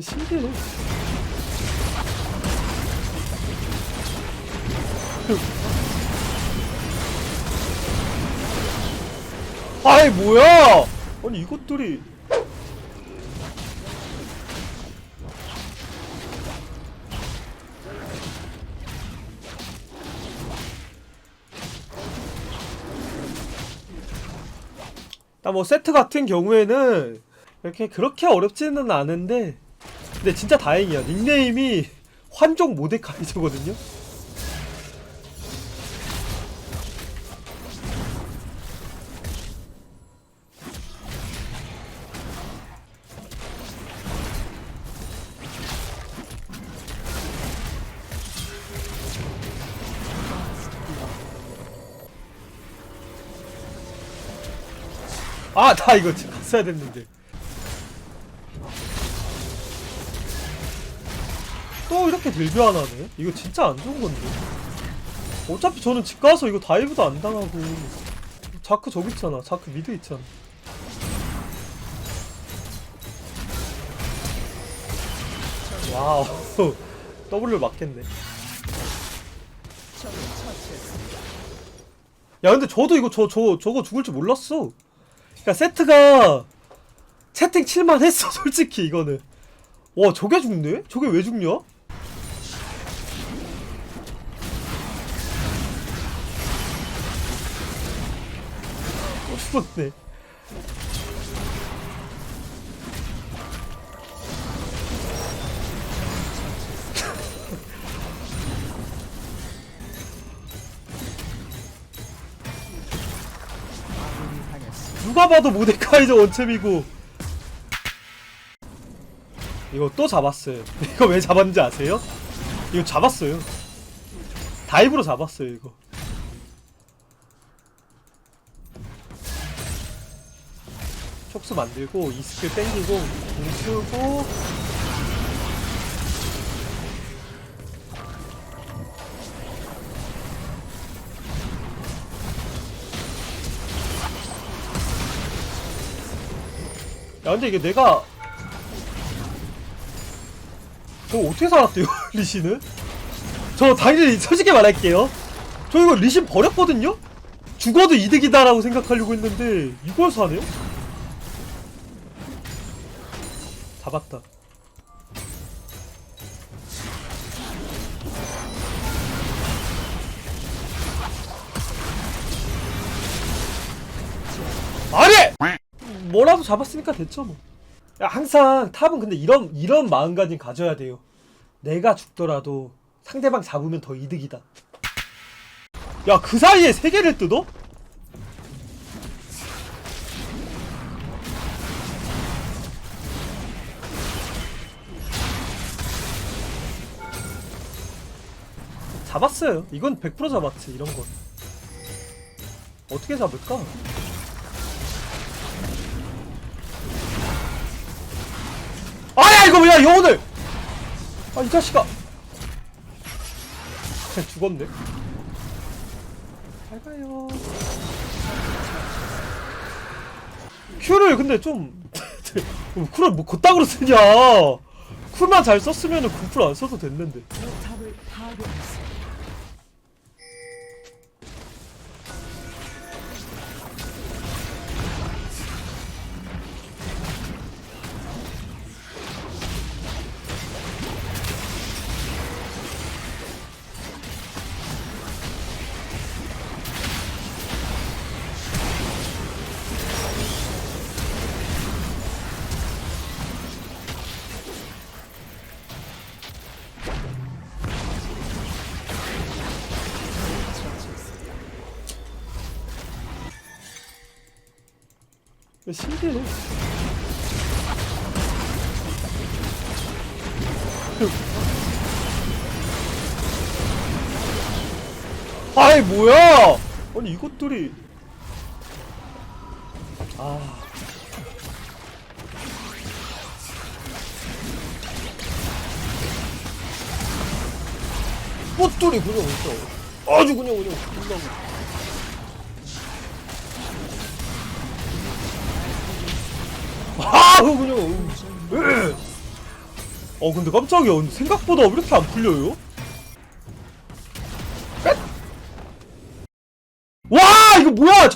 신기해. 아이 뭐야? 아니 이것들이 나뭐 세트 같은 경우에는 이렇게 그렇게 어렵지는 않은데 근데 진짜 다행이야. 닉네임이 환종 모데카이저거든요. 아 나 이거 지금 갔어야 됐는데 또 이렇게 딜교환하네? 이거 진짜 안 좋은 건데. 어차피 저는 집 가서 이거 다이브도 안 당하고. 자크 저기 있잖아. 자크 미드 있잖아. 와우. W를 맞겠네. 야 근데 저도 이거 저 저 저 거 죽을 줄 몰랐어. 그니까 세트가 채팅 칠만 했어 솔직히 이거는. 와 저게 죽네? 저게 왜 죽냐? 죽었네 누가 봐도 모데카이저 원챔이고. 이거 또 잡았어요. 이거 왜 잡았는지 아세요? 이거 잡았어요. 다이브로 잡았어요 이거 촉수 만들고 이 스킬 땡기고 공 쓰고 야 근데 이게 내가 저 어떻게 살았대요 리신은? 저 당연히 솔직히 말할게요 저 이거 리신 버렸거든요? 죽어도 이득이다라고 생각하려고 했는데 이걸 사네요? 잡았다 아니! 뭐라도 잡았으니까 됐죠 뭐. 야, 항상 탑은 근데 이런 이런 마음가짐 가져야 돼요. 내가 죽더라도 상대방 잡으면 더 이득이다. 야 그 사이에 세 개를 뜯어? 잡았어요. 이건 100% 잡았지 이런 건. 어떻게 잡을까? 아야 이거 뭐야 영혼을 아 이 자식아! 죽었네. 잘 가요. 큐를 근데 좀 쿨을 뭐 그따구로 쓰냐? 쿨만 잘 썼으면은 쿨안 써도 됐는데 신기해. 아이 뭐야? 아니 이것들이. 아. 뽀뚜리 그냥 있어. 아주 그냥 그냥. 끝나고 아우 그냥 으. 어 근데 깜짝이야 생각보다 왜 이렇게 안 풀려요? 와 이거 뭐야